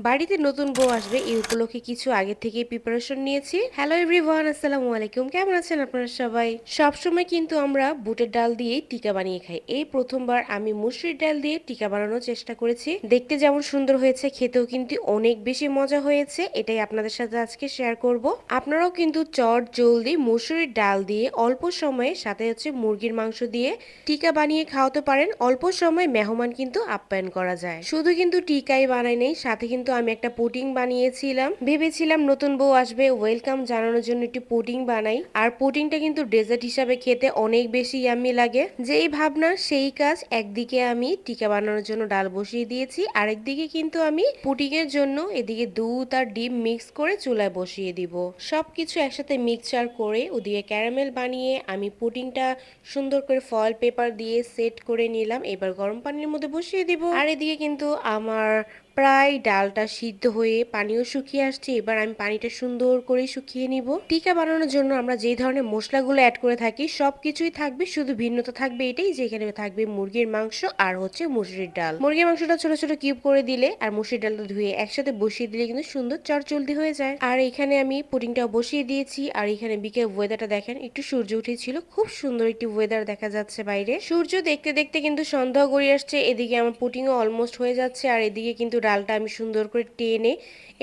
বাড়িতে নতুন বউ আসবে এই উপলক্ষে কিছু আগে থেকে প্রিপারেশন নিয়েছি। হ্যালো এভরিওয়ান আসসালামু আলাইকুম। কেমন আছেন আপনারা সবাই? সব সময় কিন্তু আমরা বুটের ডাল দিয়ে টিকা বানিয়ে খাই। এই প্রথমবার আমি মুসুরির ডাল দিয়ে টিকা বানানোর চেষ্টা করেছি। দেখতে যেমন সুন্দর হয়েছে, খেতেও কিন্তু অনেক বেশি মজা হয়েছে। এটাই আপনাদের সাথে আজকে শেয়ার করব। আপনারাও কিন্তু চট জলদি মুসুরির ডাল দিয়ে অল্প সময়ে, সাথে হচ্ছে মুরগির মাংস দিয়ে টিকা বানিয়ে খাওয়াতে পারেন। অল্প সময় মেহমান কিন্তু আপ্যায়ন করা যায়। শুধু কিন্তু টিকাই বানাই নেই, সাথে কিন্তু আমি একটা পুডিং বানিয়েছিলাম। ভেবেছিলাম নতুন বউ আসবে ওয়েলকাম জানানোর জন্য একটি পুডিং বানাই। আর পুডিংটা কিন্তু ডেজার্ট হিসাবে খেতে অনেক বেশি ইয়াম্মি লাগে। যেই ভাবনা, সেই কাজ একদিকে আমি টিকা বানানোর জন্য ডাল বসিয়ে দিয়েছি, আরেকদিকে কিন্তু আমি পুডিং এর জন্য এদিকে দুধ আর ডিম মিক্স করে চুলায় বসিয়ে দিব। সবকিছু একসাথে মিক্সচার করে ওদিকে ক্যারামেল বানিয়ে আমি পুডিংটা সুন্দর করে ফয়েল পেপার দিয়ে সেট করে নিলাম। এবার গরম পানির মধ্যে বসিয়ে দিব। আর এদিকে কিন্তু আমার প্রায় ডালটা সিদ্ধ হয়ে পানিও শুকিয়ে আসছে। এবার আমি পানিটা সুন্দর করে শুকিয়ে নিব। টিকা বানানোর জন্য আমরা যে ধরনের মশলাগুলো অ্যাড করে থাকি সব কিছুই থাকবে, শুধু ভিন্নতা থাকবে এটাই, যেখানে থাকবে মুরগির মাংস আর হচ্ছে মুসুরির ডাল। মুরগির মাংসটা ছোট ছোট কিউব করে দিলে আর মুসুরির ডালটা ধুয়ে একসাথে বসিয়ে দিলে কিন্তু সুন্দর চটচলদি হয়ে যায়। আর এখানে আমি পুডিংটাও বসিয়ে দিয়েছি। আর এখানে বিকেল ওয়েদারটা দেখেন, একটু সূর্য উঠেছিল। খুব সুন্দর একটি ওয়েদার দেখা যাচ্ছে বাইরে। সূর্য দেখতে দেখতে কিন্তু সন্ধ্যা গড়িয়ে আসছে। এদিকে আমার পুটিংও অলমোস্ট হয়ে যাচ্ছে। আর এদিকে কিন্তু ডালটা আমি সুন্দর করে টেনে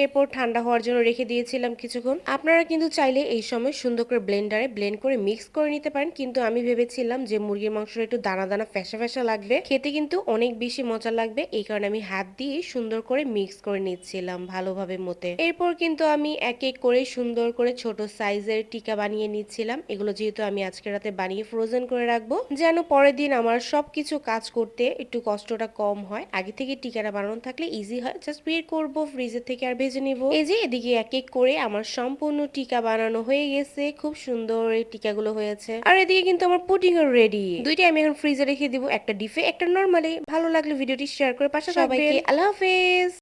এরপর ঠান্ডা হওয়ার জন্য রেখে দিয়েছিলাম কিছুক্ষণ। আপনারা কিন্তু চাইলে এই সময় সুন্দর করে ব্লেন্ডারে ব্লেন্ড করে মিক্স করে নিতে পারেন। কিন্তু আমি ভেবেছিলাম যে মুরগির মাংসটা একটু দানা দানা ফ্যাসা ফ্যাসা লাগবে। খেতে কিন্তু অনেক বেশি মজা লাগবে। এই কারণে আমি হাত দিয়ে সুন্দর করে মিক্স করে নিচ্ছিলাম ভালোভাবে মতে এরপর কিন্তু আমি এক এক করে সুন্দর করে ছোট সাইজের টিকা বানিয়ে নিচ্ছিলাম। এগুলো যেহেতু আমি আজকে রাতে বানিয়ে ফ্রোজেন করে রাখব। যেন পরের দিন আমার সবকিছু কাজ করতে একটু কষ্টটা কম হয়। আগে থেকে টিকাটা বানানো থাকলে ইজি হয় জাস্ট বের করব ফ্রিজের থেকে আর ভেজে নিব। এই যে এদিকে এক এক করে আমার সম্পূর্ণ টিকা বানানো হয়ে গেছে খুব সুন্দর এই টিকাগুলো হয়েছে। আর এদিকে কিন্তু আমার পুডিং রেডি দুইটা আমি এখন ফ্রিজে রেখে দিব একটা ডিফে একটা নর্মালি ভালো লাগলে ভিডিওটি শেয়ার করে পাশে সবাইকে আল্লাহ হাফেজ।